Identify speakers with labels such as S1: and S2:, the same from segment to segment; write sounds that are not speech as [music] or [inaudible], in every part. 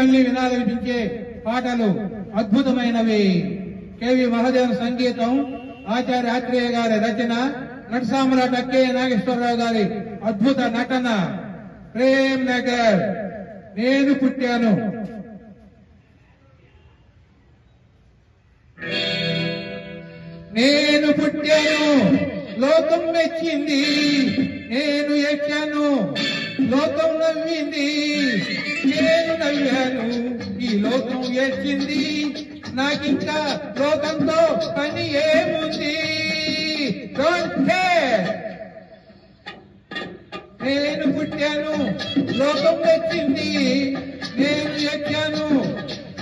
S1: మళ్ళీ వినాలనిపించే పాటలు అద్భుతమైనవి. కేవి మహాదేవన్ సంగీతం ఆచార్య ఆత్రేయ గారి రచన నటసామ్రాట్ టక్కే నాగేశ్వరరావు గారి అద్భుత నటన. ప్రేమ్ నగర్ నేను పుట్టాను. నేను పుట్టాను లోకం మెచ్చింది. నేను ఎక్కాను లోకం నవ్వింది. నేను అయ్యాను ఈ లోకం ఏడ్చింది. నాకింకా లోకంతో పని ఏముంది? నేను పుట్టాను. లోకం వచ్చింది. నేను ఎక్కాను.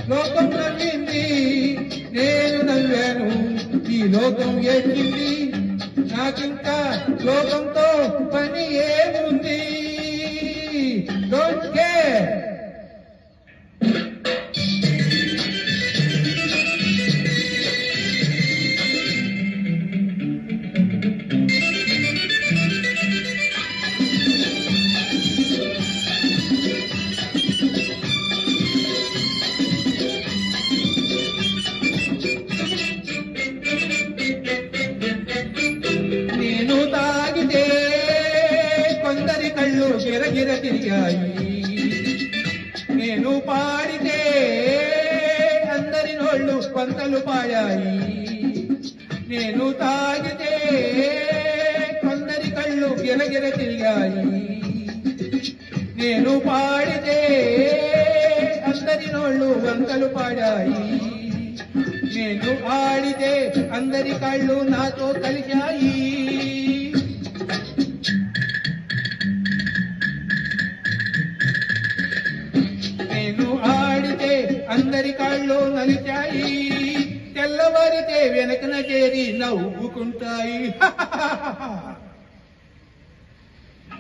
S1: లోకం నవ్వింది. నేను నవ్వాను. ఈ లోకం ఏడ్చింది. నాకింకా లోకంతో వచ్చాయి నేను పాడితే అందరి నోళ్ళు పంతలు పాడాయి. నేను తాగితే కొందరి కళ్ళు గిరగిర తిరిగాయి. నేను పాడితే అందరి నోళ్ళు వంతలు పాడాయి. నేను ఆడితే అందరి కళ్ళు నాతో కలిశాయి. వెనకన చేరి నవ్వుకుంటాయి.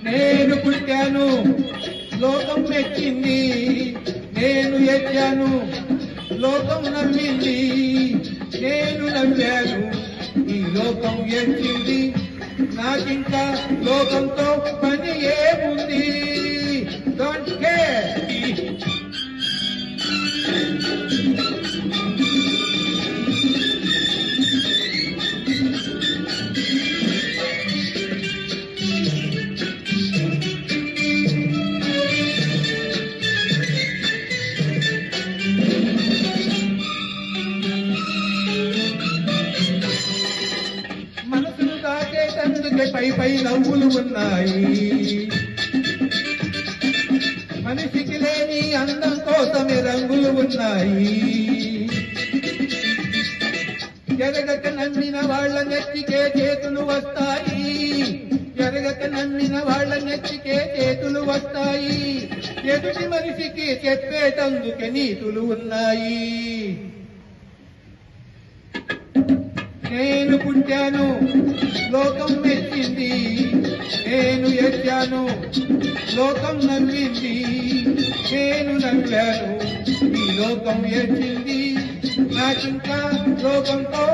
S1: నేను పుట్టాను లోకం మెచ్చింది నేను ఎచ్చాను లోకం నవ్వింది నేను నవ్వాను ఈ లోకం ఎచ్చింది నాకింకా లోకంతో పని ఏముంది? తాకేటందుకే పై పై నవ్వులు ఉన్నాయి. మనిషికి లేని అందం కోసమే రంగులు ఉన్నాయి. ఎరగక నమ్మిన వాళ్ళ నెత్తికే చేతులు వస్తాయి. ఎరగక నమ్మిన వాళ్ళ నెత్తికే చేతులు వస్తాయి. ఎదుటి మనిషికి చెప్పేటందుకే నీతులు ఉన్నాయి. నేను పుట్టాను. లోకం మెచ్చింది. నేను ఎచ్చాను లోకం నవ్వింది నేను నవ్వాను ఈ లోకం ఎచ్చింది నాకింకా లోకంతో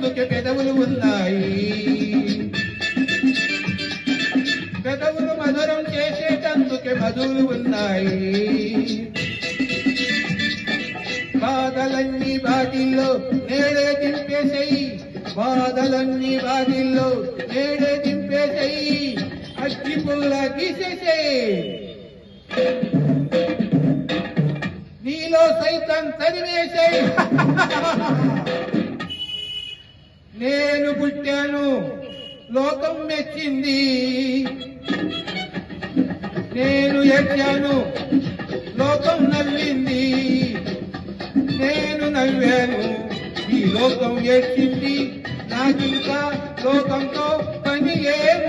S1: కలిపేటందుకే పెదవులు ఉన్నాయి? పెదవులు మధురం చేసేటందుకే మధువులు ఉన్నాయి. బాధలన్నీ బాటిల్లో నేడే దింపేసేయి. బాధలన్నీ బాటిల్లో నేడే దింపేసేయి. అగ్గి పుల్ల గీసేసేయి నీలో సైతం తరివేసేయి [laughs] నేను పుట్టాను. లోకం మెచ్చింది. నేను ఎచ్చాను లోకం నవ్వింది. నేను నవ్వాను. ఈ లోకం ఎచ్చింది నాకింకా లోకంతో పని ఏ